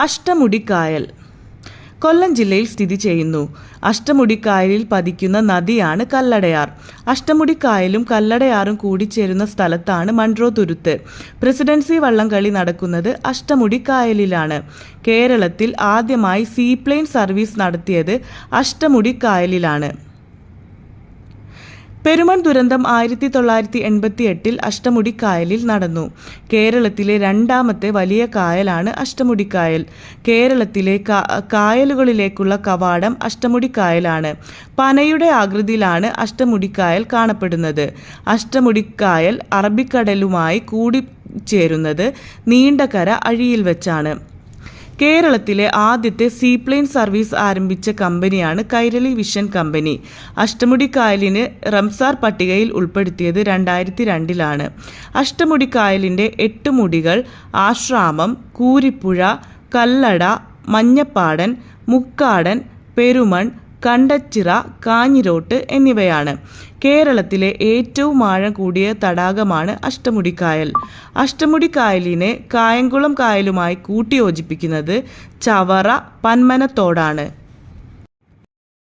അഷ്ടമുടിക്കായൽ. കൊല്ലം ജില്ലയിൽ സ്ഥിതി ചെയ്യുന്നു. അഷ്ടമുടിക്കായലിൽ പതിക്കുന്ന നദിയാണ് കല്ലടയാർ. അഷ്ടമുടിക്കായലും കല്ലടയാറും കൂടിച്ചേരുന്ന സ്ഥലത്താണ് മൺട്രോ തുരുത്ത്. പ്രസിഡൻസി വള്ളംകളി നടക്കുന്നത് അഷ്ടമുടിക്കായലിലാണ്. കേരളത്തിൽ ആദ്യമായി സീപ്ലെയിൻ സർവീസ് നടത്തിയത് അഷ്ടമുടിക്കായലിലാണ്. പെരുമൺ ദുരന്തം ആയിരത്തി തൊള്ളായിരത്തി എൺപത്തി എട്ടിൽ അഷ്ടമുടിക്കായലിൽ നടന്നു. കേരളത്തിലെ രണ്ടാമത്തെ വലിയ കായലാണ് അഷ്ടമുടിക്കായൽ. കേരളത്തിലെ കായലുകളിലേക്കുള്ള കവാടം അഷ്ടമുടിക്കായലാണ്. പനയുടെ ആകൃതിയിലാണ് അഷ്ടമുടിക്കായൽ കാണപ്പെടുന്നത്. അഷ്ടമുടിക്കായൽ അറബിക്കടലുമായി കൂടി ചേരുന്നത് നീണ്ടകര അഴിയിൽ വെച്ചാണ്. കേരളത്തിലെ ആദ്യത്തെ സീപ്ലെയിൻ സർവീസ് ആരംഭിച്ച കമ്പനിയാണ് കൈരളി വിഷൻ കമ്പനി. അഷ്ടമുടി അഷ്ടമുടിക്കായലിന് റംസാർ പട്ടികയിൽ ഉൾപ്പെടുത്തിയത് രണ്ടായിരത്തി രണ്ടിലാണ് അഷ്ടമുടിക്കായലിന്റെ എട്ട് മുടികൾ ആശ്രാമം കൂരിപ്പുഴ കല്ലട മഞ്ഞപ്പാടൻ മുക്കാടൻ പെരുമൺ കണ്ടച്ചിറ കാഞ്ഞിരോട്ട് എന്നിവയാണ്. കേരളത്തിലെ ഏറ്റവും ആഴം കൂടിയ തടാകമാണ് അഷ്ടമുടിക്കായൽ. അഷ്ടമുടിക്കായലിനെ കായംകുളം കായലുമായി കൂട്ടിയോജിപ്പിക്കുന്നത് ചവറ പന്മനത്തോടാണ്.